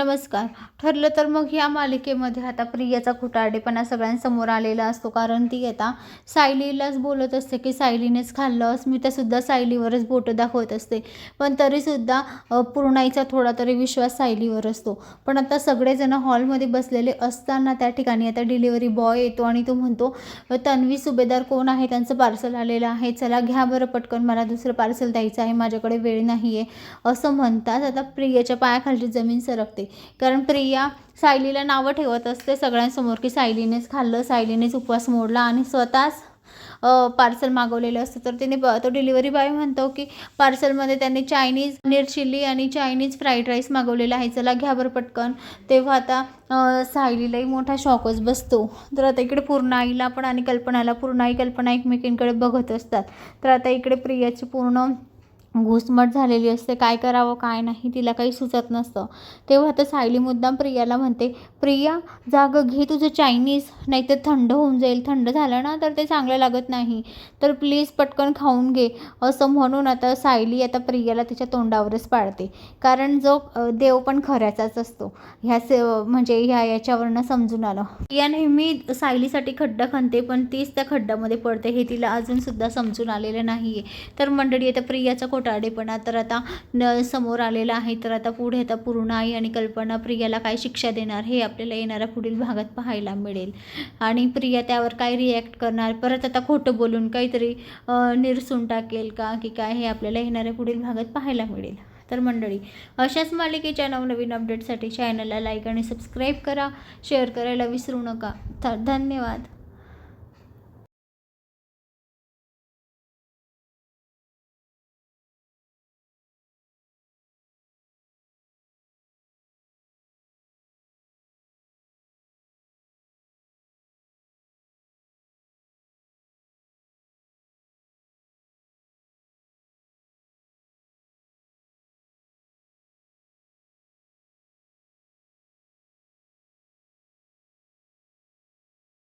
नमस्कार. ठरलं तर मग ह्या मालिकेमध्ये आता प्रियाचा खोटारडेपणा सगळ्यांसमोर आलेला असतो. कारण ती आता सायलीलाच बोलत असते की सायलीनेच खाल्लं अस्मितासुद्धा सायलीवरच बोटं दाखवत असते. पण तरीसुद्धा पूर्णाईचा थोडा तरी विश्वास सायलीवर असतो. पण आता सगळेजण हॉलमध्ये बसलेले असताना त्या ठिकाणी आता डिलिव्हरी बॉय येतो आणि तो म्हणतो तन्वी सुभेदार कोण आहे? त्यांचं पार्सल आलेलं आहे. चला घ्या बरं पटकन. मला दुसरं पार्सल द्यायचं आहे. माझ्याकडे वेळ नाही आहे असं म्हणताच आता प्रियाच्या पायाखालची जमीन सरकते. कारण प्रिया सायलीला नावं ठेवत असते. सगळ्यांसमोर की सायलीनेच खाल्लं सायलीनेच उपवास मोडला आणि स्वतःच पार्सल मागवलेलं असतं. तर तिने ब- तो डिलिव्हरी बॉय म्हणतो की पार्सलमध्ये त्यांनी चायनीज पनीर चिली आणि चायनीज फ्राईड राईस मागवलेला आहे. चला घ्या बरं पटकन. तेव्हा आता सायलीलाही मोठा शॉकच बसतो. तर आता इकडे पूर्ण आईला पण आणि कल्पनाला पूर्ण आई कल्पना एकमेकींकडे बघत असतात. तर आता इकडे प्रियाची पूर्ण घुसमट झालेली असते. काय करावं काय नाही तिला काही सुचत नसतं. तेव्हा आता सायली मुद्दाम प्रियाला म्हणते प्रिया जागं घे तुझं चायनीज नाही तर थंड होऊन जाईल. थंड झालं ना तर ते चांगलं लागत नाही. तर प्लीज पटकन खाऊन घे. असं म्हणून आता सायली आता प्रियाला तिच्या तोंडावरच पाडते. कारण जो देव पण खऱ्याचाच असतो. ह्या से म्हणजे ह्या याच्यावरनं समजून आलं. प्रिया नेहमी सायलीसाठी खड्डा खणते पण तीच त्या खड्ड्यामध्ये पडते. हे तिला अजूनसुद्धा समजून आलेलं नाही आहे तर मंडळी आता प्रियाचा खोटारडेपणा. तर आता न समोर आलेला आहे तर आता पुढे आता पूर्ण आई आणि कल्पना प्रियाला काय शिक्षा देणार हे आपल्याला येणाऱ्या पुढील भागात पाहायला मिळेल. आणि प्रिया त्यावर काय रिॲक्ट करणार? परत आता खोटं बोलून काहीतरी निरसून टाकेल का? की काय? हे आपल्याला येणाऱ्या पुढील भागात पाहायला मिळेल. तर मंडळी अशाच मालिकेच्या नवनवीन अपडेटसाठी चॅनलला लाईक आणि सबस्क्राईब करा. शेअर करायला विसरू नका. तर धन्यवाद.